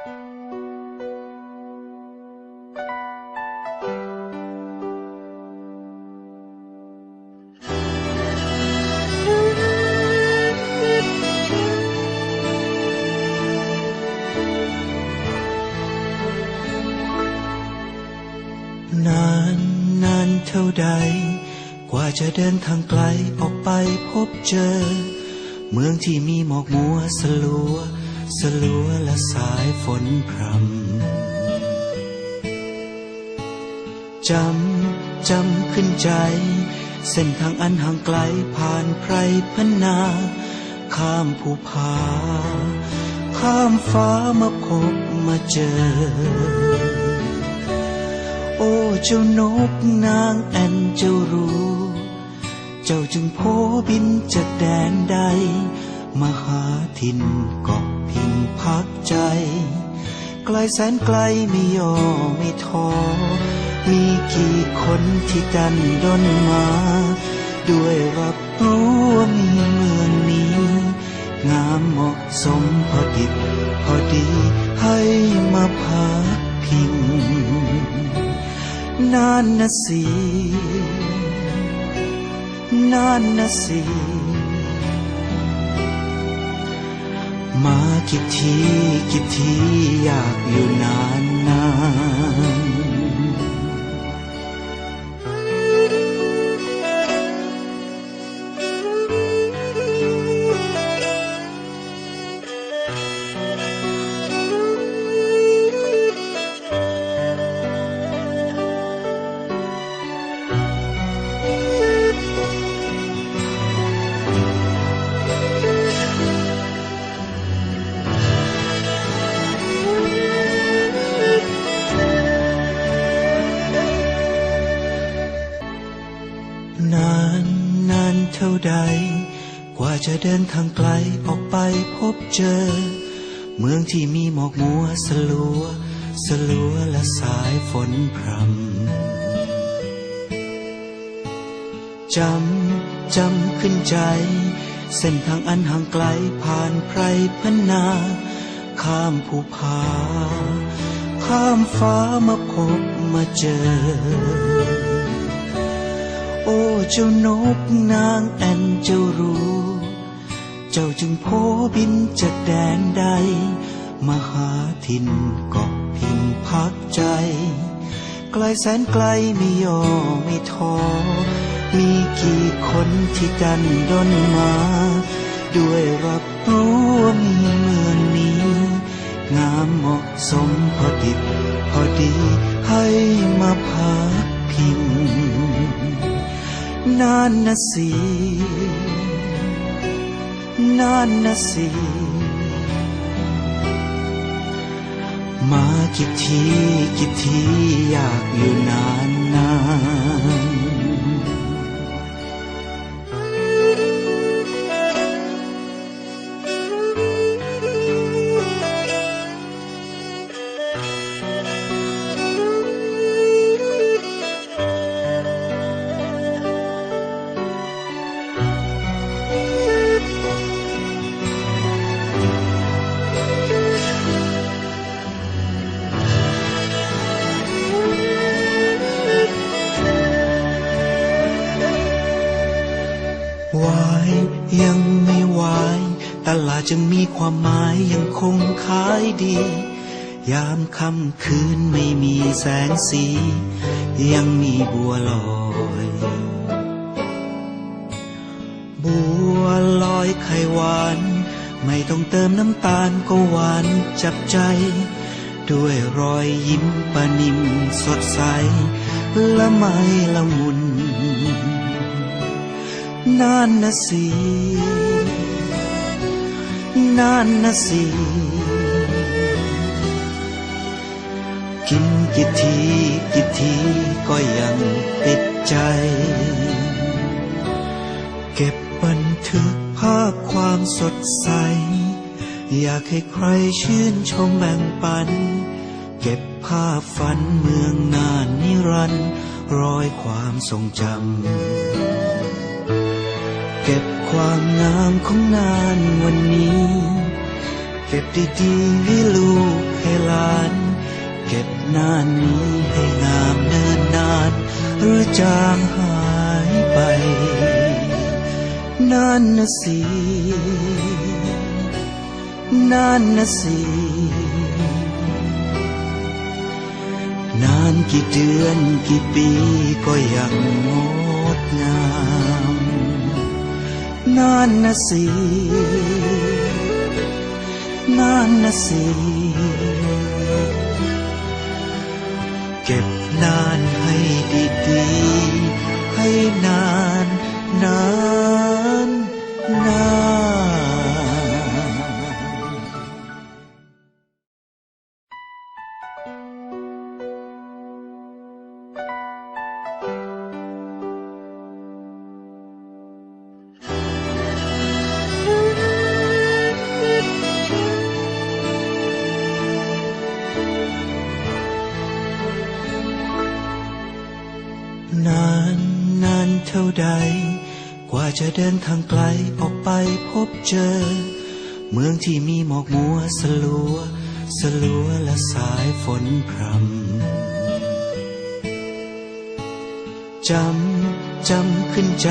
นานนานเท่าใด กว่าจะเดินทางไกลออกไปพบเจอ เมืองที่มีหมอกมัวสลัว สลัวและสายฝนพรำจำจำขึ้นใจ เส้นทางอันห่างไกลผ่านไพรพนา ข้ามภูผา ข้ามฟ้ามาพบมาเจอ โอ้เจ้านกนางแอนเจ้ารู้ เจ้าจึงโพบินจากแดนใดมาหาถิ่นเกาะ พิงพักใจ ไกลแสนไกลไม่ย่อไม่ท้อ มีกี่คนที่กันดนมา ด้วยรับรู้ว่ามีเมืองนี้ งามเหมาะสมพอดิบพอดีให้มาพักพิงนานนะสินานนะสิ มากี่ทีกี่ทีอยากอยู่นานนาน นานนานเท่าใด กว่าจะเดินทางไกลออกไปพบเจอ เมืองที่มีหมอกมัวสลัว สลัวและสายฝนพรำจำจำขึ้นใจ เส้นทางอันห่างไกลผ่านไพรพนา ข้ามภูผา ข้ามฟ้ามาพบมาเจอ เจ้านกนางแอนเจ้ารู้ เจ้าจึงโพบินจากแดนใดมาหาถิ่นเกาะพิงพักใจ ไกลแสนไกลไม่ย่อไม่ท้อ มีกี่คนที่กันดนมา ด้วยรับรู้ว่ามีเมืองนี้ งามเหมาะสมพอดิบพอดีให้มาพักพิง นานนะสินานนะสิมากี่ทีกี่ทีอยากอยู่นานนาน จึงมีความหมายยังคงขายดี ยามค่ำคืนไม่มีแสงสี ยังมีบัวลอย บัวลอยไข่หวาน ไม่ต้องเติมน้ำตาลก็หวานจับใจ ด้วยรอยยิ้มปานิมสดใส ละไมละมุน นานนะสิ นานนะสิกินกี่ทีกี่ทีก็ยังติดใจ เก็บบันทึกภาพความสดใส อยากให้ใครชื่นชมแบ่งปัน เก็บภาพฝันเมืองนานนิรันดร์รอยความทรงจำ ความงามของนานวันนี้ เก็บดีๆให้ลูกให้หลาน เก็บนานนี้ให้งามเนินนาน หรือจางหายไปนั่นนะสินั่นนะสินานกี่เดือนกี่ปีก็ยังงดง นั่นนะสิ นั่นนะสิ เก็บนานให้ดีๆให้นาน จะเดินทางไกลออกไปพบเจอ เมืองที่มีหมอกมัวสลัว สลัวและสายฝนพรำจำจำขึ้นใจ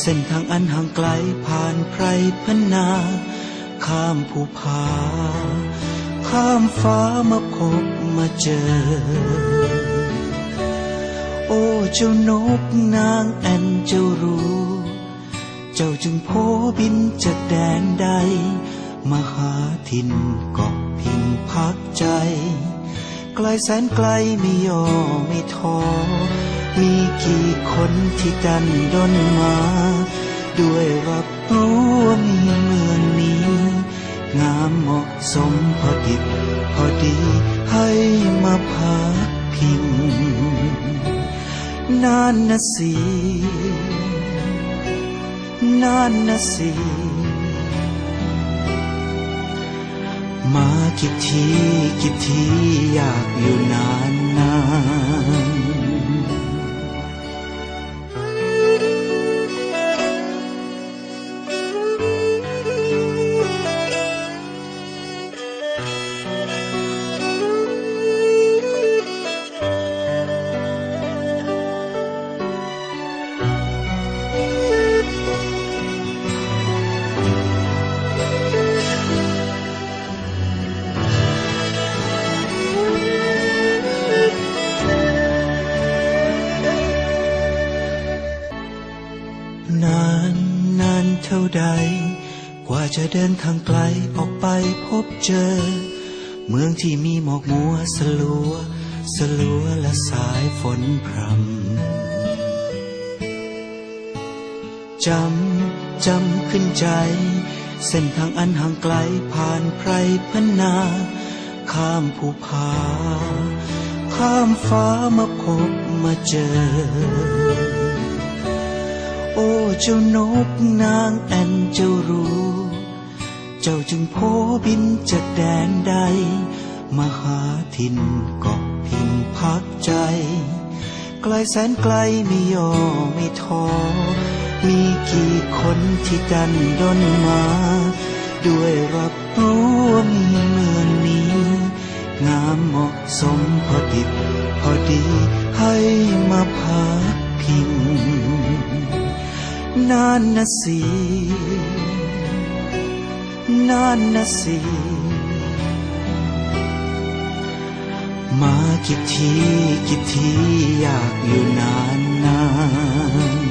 เส้นทางอันห่างไกลผ่านไพรพนา ข้ามภูผา ข้ามฟ้ามาพบมาเจอโอ้เจ้านกนางแอ่นเจ้ารู้ เจ้าจึงโพบินจากแดนใด มหาถิ่นเกาะพิงพักใจ ไกลแสนไกลไม่ย่อไม่ท้อ มีกี่คนที่ดันดนมา ด้วยรับรู้ว่ามีเมืองนี้ งามเหมาะสมพอดิบพอดีให้มาพักพิงนานนะสิ นั่นนะสิ มากี่ทีกี่ทีอยากอยู่นานนาน เดินทางไกลออกไปพบเจอ เมืองที่มีหมอกมัวสลัว สลัวและสายฝนพรำจำจำขึ้นใจ เส้นทางอันห่างไกลผ่านไพรพนา ข้ามภูผา ข้ามฟ้ามาพบมาเจอโอ้เจ้านกนางแอ่นเจ้ารู้ เจ้าจึงโพบินจากแดนใดมาหาถิ่นเกาะพิงพักใจ ไกลแสนไกลไม่ย่อไม่ท้อ มีกี่คนที่ดันดนมา ด้วยรับรู้ว่ามีเมืองนี้ งามเหมาะสมพอดิบพอดีให้มาพักพิง นานนะสิ นานนะสิ มากี่ทีกี่ทีอยากอยู่นานนาน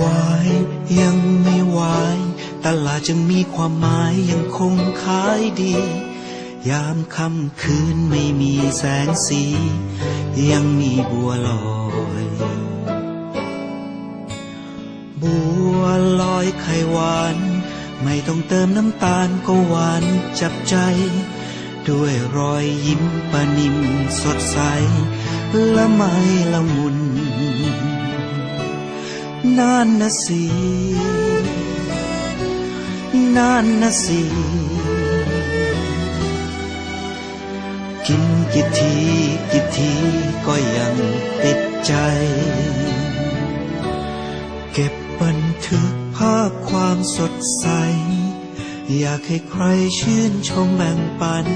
วายยังไม่วายตลาดจึงมีความหมายยังคงขายดี ยามค่ำคืนไม่มีแสงสี ยังมีบัวลอย บัวลอยไข่หวาน ไม่ต้องเติมน้ำตาลก็หวานจับใจ ด้วยรอยยิ้มปนิมสดใส ละไมละมุน นานนะสินานนะสิ กินกี่ทีกี่ทีก็ยังติดใจ เก็บบันทึกภาพความสดใส อยากให้ใครชื่นชมแบ่งปัน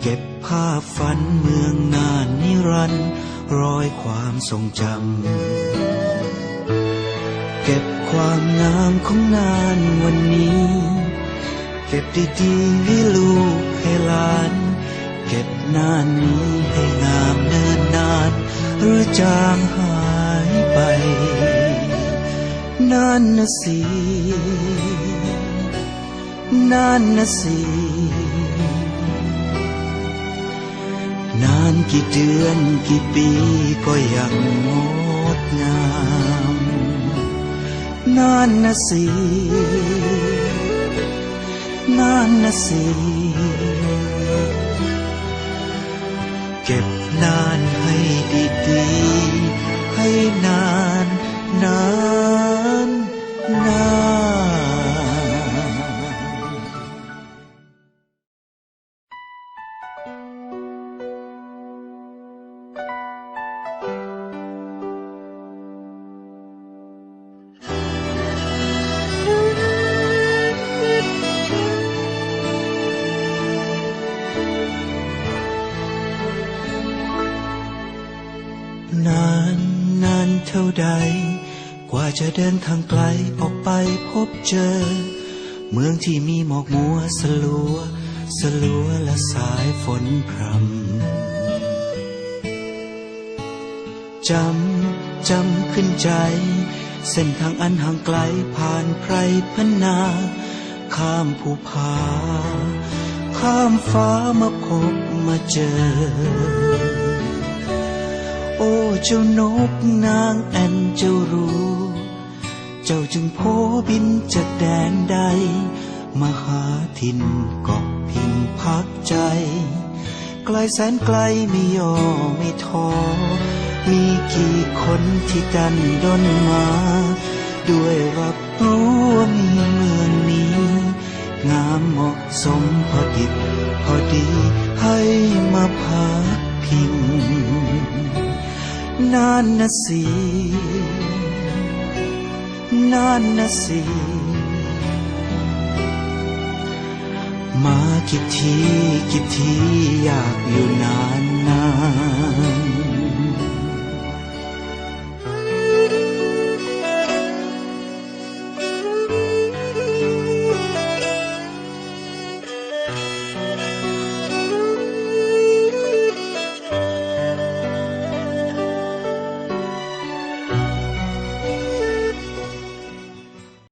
เก็บภาพฝันเมืองนานนิรันดร์รอยความทรงจำ เก็บความงามของงานวันนี้ เก็บดีๆให้ลูกให้หลาน เก็บนานนี้ให้งามเนินนาน หรือจางหายไปนานนะสินานนะสินานกี่เดือนกี่ปีก็ยังงดง นานนะสินานนะสิ เก็บนาน เท่าใด กว่าจะเดินทางไกลออกไปพบเจอ เมืองที่มีหมอกมัวสลัว สลัวและสายฝนพรำจำจำขึ้นใจ เส้นทางอันห่างไกลผ่านไพรพนา ข้ามภูผา ข้ามฟ้ามาพบมาเจอ เจ้านกนางแอนเจ้ารู้ เจ้าจึงโพบินจากแดนใด มหาถิ่นเกาะพิงพักใจ ไกลแสนไกลไม่ย่อไม่ท้อ มีกี่คนที่กันดนมา ด้วยรับรู้ว่ามีเมืองนี้ งามเหมาะสมพอดิบพอดีให้มาพักพิง นานนะสินานนะสิมากี่ทีกี่ทีอยากอยู่นานนาน